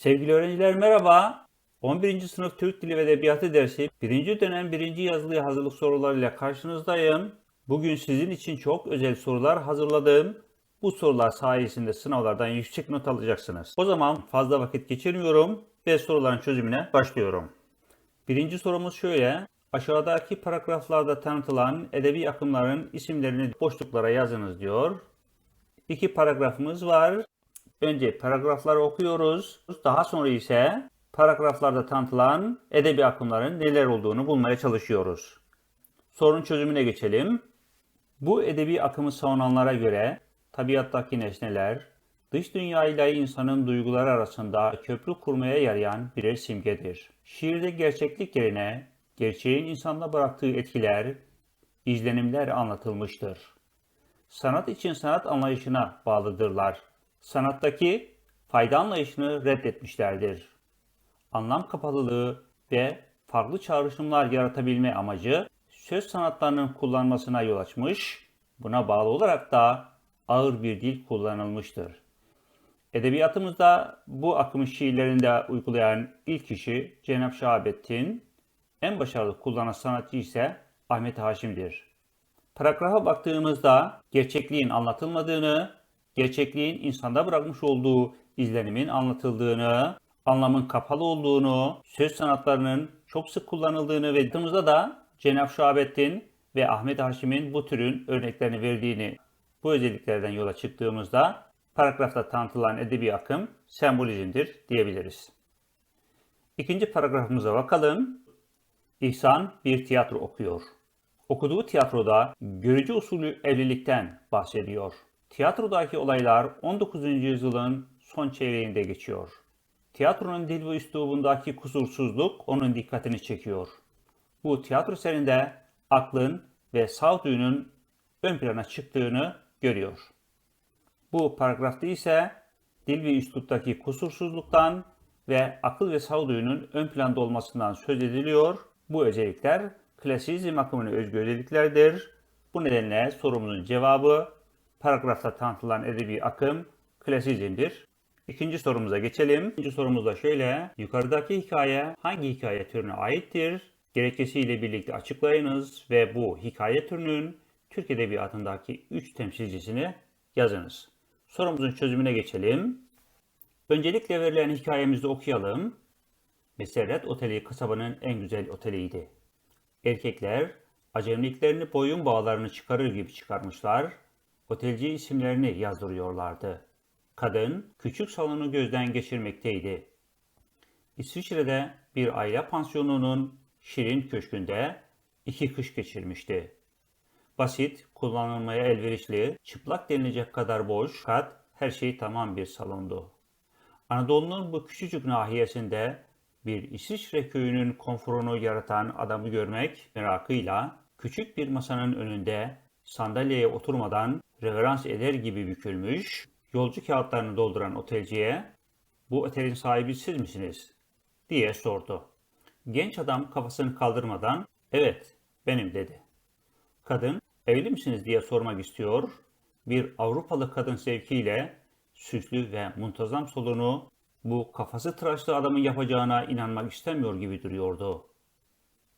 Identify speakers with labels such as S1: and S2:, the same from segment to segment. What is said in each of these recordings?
S1: Sevgili öğrenciler merhaba. 11. sınıf Türk Dili ve Edebiyatı dersi 1. dönem 1. yazılı hazırlık sorularıyla karşınızdayım. Bugün sizin için çok özel sorular hazırladım. Bu sorular sayesinde sınavlardan yüksek not alacaksınız. O zaman fazla vakit geçirmiyorum ve soruların çözümüne başlıyorum. Birinci sorumuz şöyle. Aşağıdaki paragraflarda tanıtılan edebi akımların isimlerini boşluklara yazınız diyor. İki paragrafımız var. Önce paragrafları okuyoruz. Daha sonra ise paragraflarda tanıtılan edebi akımların neler olduğunu bulmaya çalışıyoruz. Sorun çözümüne geçelim. Bu edebi akımı savunanlara göre tabiattaki nesneler dış dünya ile insanın duyguları arasında köprü kurmaya yarayan birer simgedir. Şiirde gerçeklik yerine gerçeğin insanda bıraktığı etkiler, izlenimler anlatılmıştır. Sanat için sanat anlayışına bağlıdırlar. Sanattaki fayda anlayışını reddetmişlerdir. Anlam kapalılığı ve farklı çağrışımlar yaratabilme amacı söz sanatlarının kullanmasına yol açmış, buna bağlı olarak da ağır bir dil kullanılmıştır. Edebiyatımızda bu akımı şiirlerinde uygulayan ilk kişi Cenab Şahabettin, en başarılı kullanan sanatçı ise Ahmet Haşim'dir. Paragrafa baktığımızda gerçekliğin anlatılmadığını, gerçekliğin insanda bırakmış olduğu izlenimin anlatıldığını, anlamın kapalı olduğunu, söz sanatlarının çok sık kullanıldığını ve baktığımızda da Cenab Şahabettin ve Ahmet Haşim'in bu türün örneklerini verdiğini, bu özelliklerden yola çıktığımızda paragrafta tanıtılan edebi akım sembolizmdir diyebiliriz. İkinci paragrafımıza bakalım. İhsan bir tiyatro okuyor. Okuduğu tiyatroda görücü usulü evlilikten bahsediyor. Tiyatrodaki olaylar 19. yüzyılın son çeyreğinde geçiyor. Tiyatronun dil ve üslubundaki kusursuzluk onun dikkatini çekiyor. Bu tiyatro eserinde aklın ve sağduyunun ön plana çıktığını görüyor. Bu paragrafta ise dil ve üsluptaki kusursuzluktan ve akıl ve sağduyunun ön planda olmasından söz ediliyor. Bu özellikler klasizm akımına özgü özelliklerdir. Bu nedenle sorumuzun cevabı paragrafta tanıtılan edebi akım klasizmdir. İkinci sorumuza geçelim. İkinci sorumuz da şöyle. Yukarıdaki hikaye hangi hikaye türüne aittir? Gerekçesiyle birlikte açıklayınız ve bu hikaye türünün Türk Edebiyatı'ndaki 3 temsilcisini yazınız. Sorumuzun çözümüne geçelim. Öncelikle verilen hikayemizi okuyalım. Meserret Oteli kasabanın en güzel oteliydi. Erkekler acemliklerini boyun bağlarını çıkarır gibi çıkarmışlar, otelci isimlerini yazdırıyorlardı. Kadın küçük salonu gözden geçirmekteydi. İsviçre'de bir aile pansiyonunun şirin köşkünde iki kış geçirmişti. Basit, kullanılmaya elverişli, çıplak denilecek kadar boş, kat, her şey tamam bir salondu. Anadolu'nun bu küçücük nahiyesinde bir İsviçre köyünün konforunu yaratan adamı görmek merakıyla küçük bir masanın önünde sandalyeye oturmadan reverans eder gibi bükülmüş, yolcu kağıtlarını dolduran otelciye "Bu otelin sahibi siz misiniz?" diye sordu. Genç adam kafasını kaldırmadan "Evet, benim." dedi. Kadın "Evli misiniz?" diye sormak istiyor. Bir Avrupalı kadın sevkiyle süslü ve muntazam solunu bu kafası tıraşlı adamın yapacağına inanmak istemiyor gibi duruyordu.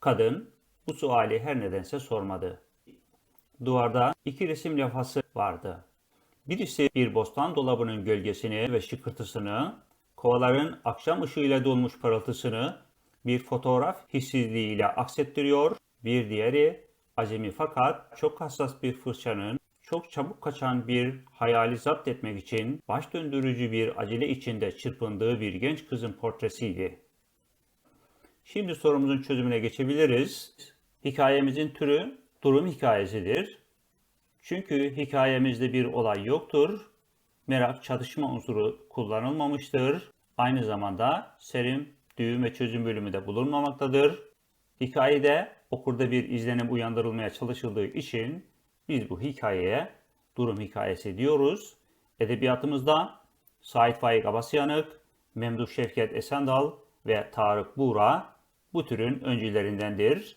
S1: Kadın bu suali her nedense sormadı. Duvarda iki resim levhası vardı. Birisi bir bostan dolabının gölgesini ve şıkırtısını, kovaların akşam ışığıyla dolmuş parıltısını bir fotoğraf hissizliğiyle aksettiriyor, bir diğeri acemi fakat çok hassas bir fırçanın çok çabuk kaçan bir hayali zapt etmek için baş döndürücü bir acele içinde çırpındığı bir genç kızın portresiydi. Şimdi sorumuzun çözümüne geçebiliriz. Hikayemizin türü durum hikayesidir. Çünkü hikayemizde bir olay yoktur. Merak, çatışma unsuru kullanılmamıştır. Aynı zamanda serim, düğüm ve çözüm bölümü de bulunmamaktadır. Hikayede okurda bir izlenim uyandırılmaya çalışıldığı için biz bu hikayeye durum hikayesi diyoruz. Edebiyatımızda Sait Faik Abasyanık, Memduh Şevket Esendal ve Tarık Buğra bu türün öncülerindendir.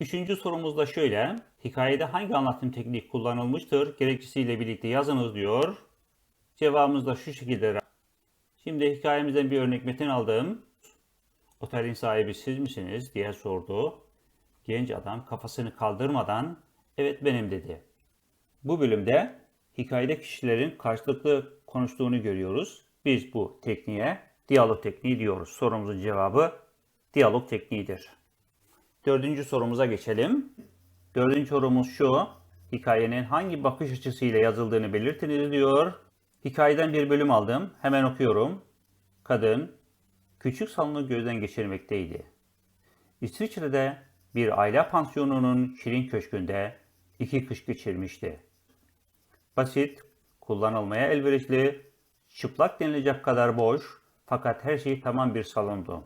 S1: Üçüncü sorumuz da şöyle. Hikayede hangi anlatım tekniği kullanılmıştır? Gerekçesiyle birlikte yazınız diyor. Cevabımız da şu şekilde. Şimdi hikayemizden bir örnek metin aldım. Otelin sahibi siz misiniz diye sordu. Genç adam kafasını kaldırmadan evet benim dedi. Bu bölümde hikayede kişilerin karşılıklı konuştuğunu görüyoruz. Biz bu tekniğe diyalog tekniği diyoruz. Sorumuzun cevabı diyalog tekniğidir. Dördüncü sorumuza geçelim. Dördüncü sorumuz şu. Hikayenin hangi bakış açısıyla yazıldığını belirtiniz diyor. Hikayeden bir bölüm aldım. Hemen okuyorum. Kadın küçük salonu gözden geçirmekteydi. İsviçre'de bir aile pansiyonunun şirin köşkünde iki kış geçirmişti. Basit, kullanılmaya elverişli, çıplak denilecek kadar boş fakat her şey tamam bir salondu.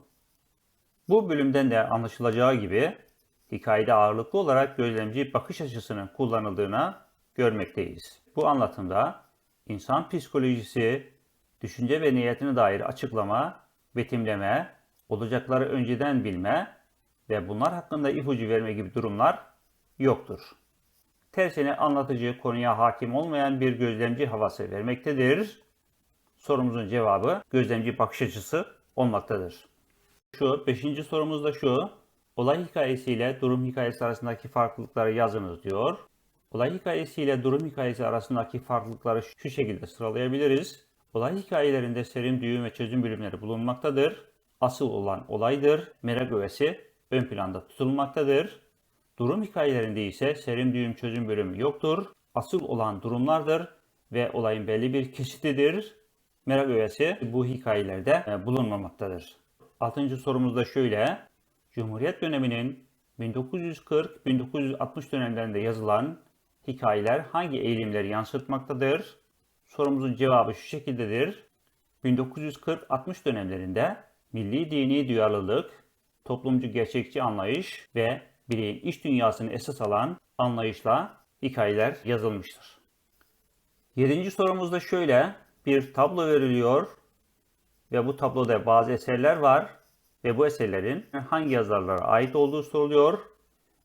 S1: Bu bölümden de anlaşılacağı gibi hikayede ağırlıklı olarak gözlemci bakış açısının kullanıldığına görmekteyiz. Bu anlatımda insan psikolojisi, düşünce ve niyetine dair açıklama, betimleme, olacakları önceden bilme ve bunlar hakkında ipucu verme gibi durumlar yoktur. Tersine anlatıcı konuya hakim olmayan bir gözlemci havası vermektedir. Sorumuzun cevabı gözlemci bakış açısı olmaktadır. Şu, beşinci sorumuz da şu. Olay hikayesiyle durum hikayesi arasındaki farklılıkları yazınız diyor. Olay hikayesi ile durum hikayesi arasındaki farklılıkları şu şekilde sıralayabiliriz. Olay hikayelerinde serim, düğüm ve çözüm bölümleri bulunmaktadır. Asıl olan olaydır. Merak öğesi ön planda tutulmaktadır. Durum hikayelerinde ise serim, düğüm, çözüm bölümü yoktur. Asıl olan durumlardır ve olayın belli bir kesitidir. Merak öğesi bu hikayelerde e, bulunmamaktadır. Altıncı sorumuz da şöyle. Cumhuriyet döneminin 1940-1960 dönemlerinde yazılan hikayeler hangi eğilimleri yansıtmaktadır? Sorumuzun cevabı şu şekildedir. 1940-60 dönemlerinde milli dini duyarlılık, toplumcu gerçekçi anlayış ve bireyin iç dünyasını esas alan anlayışla hikayeler yazılmıştır. Yedinci sorumuz da şöyle. Bir tablo veriliyor ve bu tabloda bazı eserler var ve bu eserlerin hangi yazarlara ait olduğu soruluyor.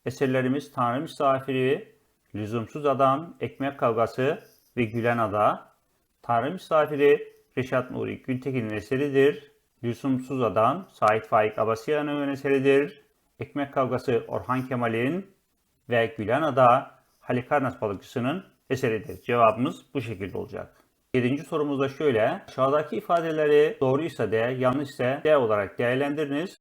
S1: Eserlerimiz Tanrı Misafiri, Lüzumsuz Adam, Ekmek Kavgası ve Gülen Ada. Tanrı Misafiri Reşat Nuri Güntekin'in eseridir. Lüzumsuz Adam Sait Faik Abasıyan'ın eseridir. Ekmek Kavgası Orhan Kemal'in ve Gülen Ada Halikarnas balıkçısının eseridir. Cevabımız bu şekilde olacak. Yedinci sorumuz da şöyle. Aşağıdaki ifadeleri doğruysa D, yanlışsa D olarak değerlendiriniz.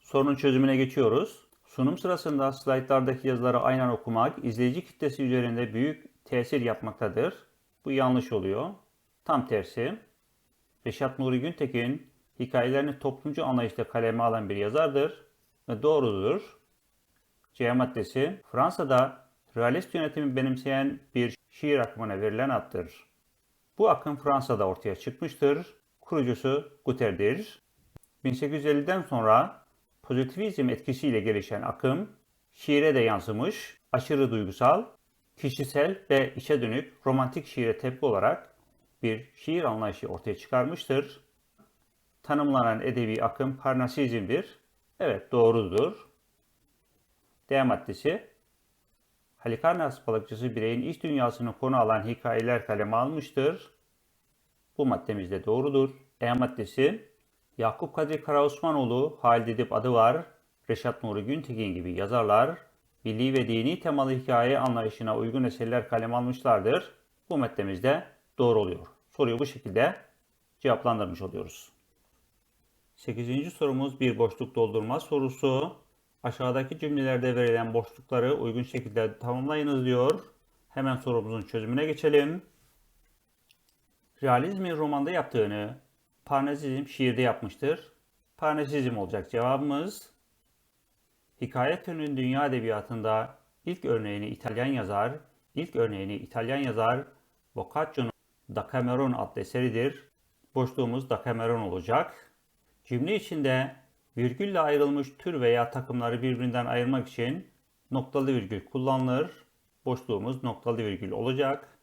S1: Sorunun çözümüne geçiyoruz. Sunum sırasında slaytlardaki yazıları aynen okumak izleyici kitlesi üzerinde büyük tesir yapmaktadır. Bu yanlış oluyor. Tam tersi. Reşat Nuri Güntekin hikayelerini toplumcu anlayışla kaleme alan bir yazardır ve doğrudur. C maddesi Fransa'da realist yönetimi benimseyen bir şiir akımına verilen addır. Bu akım Fransa'da ortaya çıkmıştır. Kurucusu Guter'dir. 1850'den sonra pozitivizm etkisiyle gelişen akım şiire de yansımış, aşırı duygusal, kişisel ve içe dönük romantik şiire tepki olarak bir şiir anlayışı ortaya çıkarmıştır. Tanımlanan edebi akım Parnasizm'dir. Evet doğrudur. D maddesi Halikarnas balıkçısı bireyin iç dünyasını konu alan hikayeler kaleme almıştır. Bu maddemiz de doğrudur. E maddesi Yakup Kadri Karaosmanoğlu, Halid Edip adı var, Reşat Nuri Güntekin gibi yazarlar, milli ve dini temalı hikaye anlayışına uygun eserler kaleme almışlardır. Bu maddemiz de doğru oluyor. Soruyu bu şekilde cevaplandırmış oluyoruz. 8. sorumuz bir boşluk doldurma sorusu. Aşağıdaki cümlelerde verilen boşlukları uygun şekilde tamamlayınız diyor. Hemen sorumuzun çözümüne geçelim. Realizmin romanda yaptığını Parnasizm şiirde yapmıştır. Parnasizm olacak cevabımız. Hikaye türünün dünya edebiyatında ilk örneğini İtalyan yazar, ilk örneğini İtalyan yazar Boccaccio'nun Decameron adlı eseridir. Boşluğumuz Decameron olacak. Cümle içinde virgülle ayrılmış tür veya takımları birbirinden ayırmak için noktalı virgül kullanılır. Boşluğumuz noktalı virgül olacak.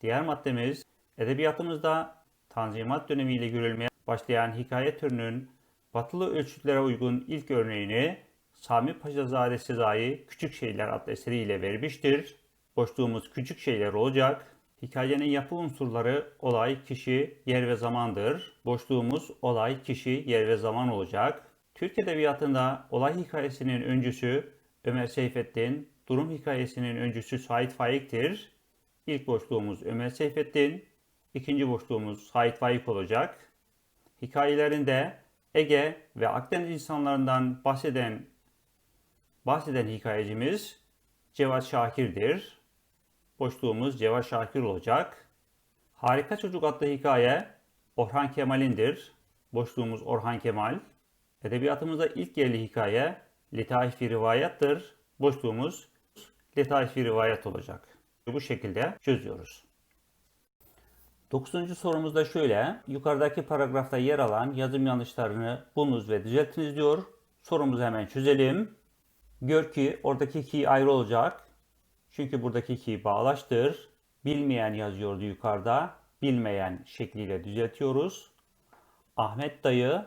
S1: Diğer maddemiz edebiyatımızda Tanzimat dönemiyle görülmeye başlayan hikaye türünün batılı ölçütlere uygun ilk örneğini Sami Paşazade Sezai Küçük Şeyler adlı eseriyle vermiştir. Boşluğumuz küçük şeyler olacak. Hikayenin yapı unsurları olay, kişi, yer ve zamandır. Boşluğumuz olay, kişi, yer ve zaman olacak. Türk Edebiyatı'nda olay hikayesinin öncüsü Ömer Seyfettin, durum hikayesinin öncüsü Sait Faik'tir. İlk boşluğumuz Ömer Seyfettin, ikinci boşluğumuz Sait Faik olacak. Hikayelerinde Ege ve Akdeniz insanlarından bahseden bahseden hikayecimiz Cevat Şakir'dir. Boşluğumuz Cevat Şakir olacak. Harika Çocuk adlı hikaye Orhan Kemal'indir. Boşluğumuz Orhan Kemal. Edebiyatımıza ilk yerli hikaye Letaif-i Rivayet'tir. Boşluğumuz Letaif-i Rivayet olacak. Bu şekilde çözüyoruz. Dokuzuncu sorumuz da şöyle. Yukarıdaki paragrafta yer alan yazım yanlışlarını bulunuz ve düzeltiniz diyor. Sorumuzu hemen çözelim. Gör ki oradaki ki ayrı olacak. Çünkü buradaki ki bağlaştır. Bilmeyen yazıyordu yukarıda. Bilmeyen şekliyle düzeltiyoruz. Ahmet dayı,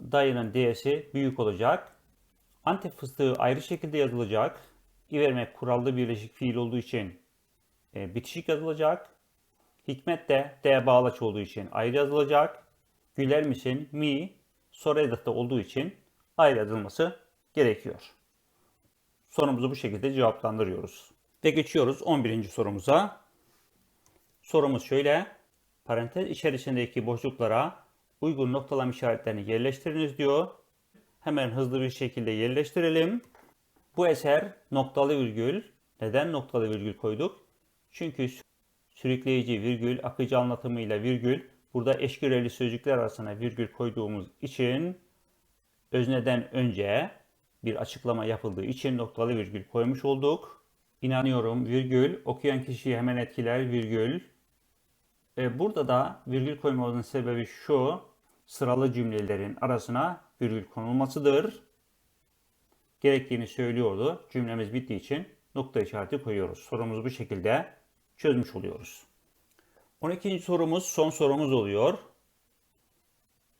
S1: dayının d'si büyük olacak. Antep fıstığı ayrı şekilde yazılacak. İvermek kurallı birleşik fiil olduğu için e, bitişik yazılacak. Hikmet de D bağlaç olduğu için ayrı yazılacak. Güler misin? Mi soru edatı olduğu için ayrı yazılması gerekiyor. Sorumuzu bu şekilde cevaplandırıyoruz. Ve geçiyoruz 11. sorumuza. Sorumuz şöyle. Parantez içerisindeki boşluklara uygun noktalama işaretlerini yerleştiriniz diyor. Hemen hızlı bir şekilde yerleştirelim. Bu eser noktalı virgül. Neden noktalı virgül koyduk? Çünkü sürükleyici virgül, akıcı anlatımıyla virgül, burada eşgöreli sözcükler arasına virgül koyduğumuz için özneden önce bir açıklama yapıldığı için noktalı virgül koymuş olduk. İnanıyorum virgül, okuyan kişiyi hemen etkiler virgül. E, burada da virgül koymamızın sebebi şu, sıralı cümlelerin arasına virgül konulmasıdır. Gerektiğini söylüyordu. Cümlemiz bittiği için nokta işareti koyuyoruz. Sorumuzu bu şekilde çözmüş oluyoruz. 12. sorumuz son sorumuz oluyor.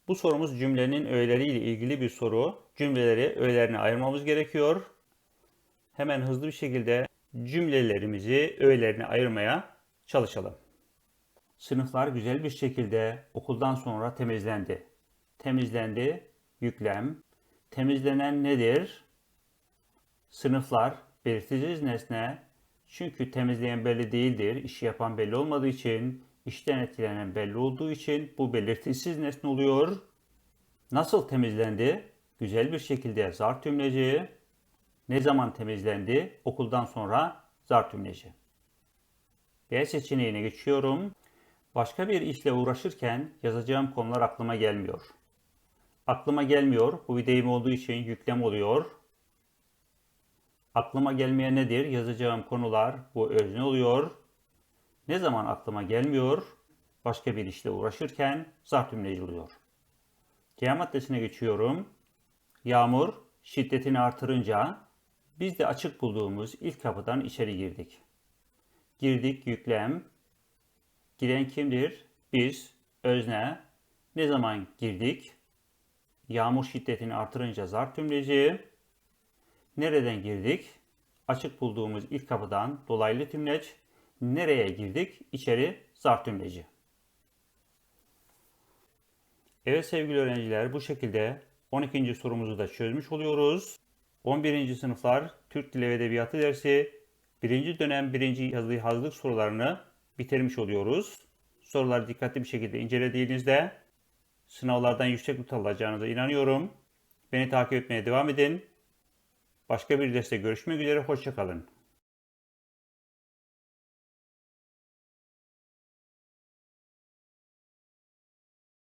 S1: Bu sorumuz cümlenin öğeleriyle ilgili bir soru. Cümleleri öğelerine ayırmamız gerekiyor. Hemen hızlı bir şekilde cümlelerimizi öğelerine ayırmaya çalışalım. Sınıflar güzel bir şekilde okuldan sonra temizlendi. Temizlendi, yüklem. Temizlenen nedir? Sınıflar, belirtisiz nesne, çünkü temizleyen belli değildir, işi yapan belli olmadığı için, işten etkilenen belli olduğu için bu belirtisiz nesne oluyor. Nasıl temizlendi? Güzel bir şekilde zar tümleci. Ne zaman temizlendi? Okuldan sonra zar tümleci. B seçeneğine geçiyorum. Başka bir işle uğraşırken yazacağım konular aklıma gelmiyor. Aklıma gelmiyor. Bu bir deyim olduğu için yüklem oluyor. Aklıma gelmeyen nedir? Yazacağım konular bu özne oluyor. Ne zaman aklıma gelmiyor? Başka bir işle uğraşırken zarf tümleci oluyor. C maddesine geçiyorum. Yağmur şiddetini artırınca biz de açık bulduğumuz ilk kapıdan içeri girdik. Girdik yüklem. Giren kimdir? Biz, özne. Ne zaman girdik? Yağmur şiddetini artırınca zarf tümleci. Nereden girdik? Açık bulduğumuz ilk kapıdan dolaylı tümleç. Nereye girdik? İçeri zarf tümleci. Evet sevgili öğrenciler bu şekilde 12. sorumuzu da çözmüş oluyoruz. 11. sınıflar Türk Dili ve Edebiyatı dersi 1. dönem 1. yazılı hazırlık sorularını bitirmiş oluyoruz. Soruları dikkatli bir şekilde incelediğinizde sınavlardan yüksek not alacağınıza inanıyorum. Beni takip etmeye devam edin. Başka bir derste görüşmek üzere, hoşçakalın.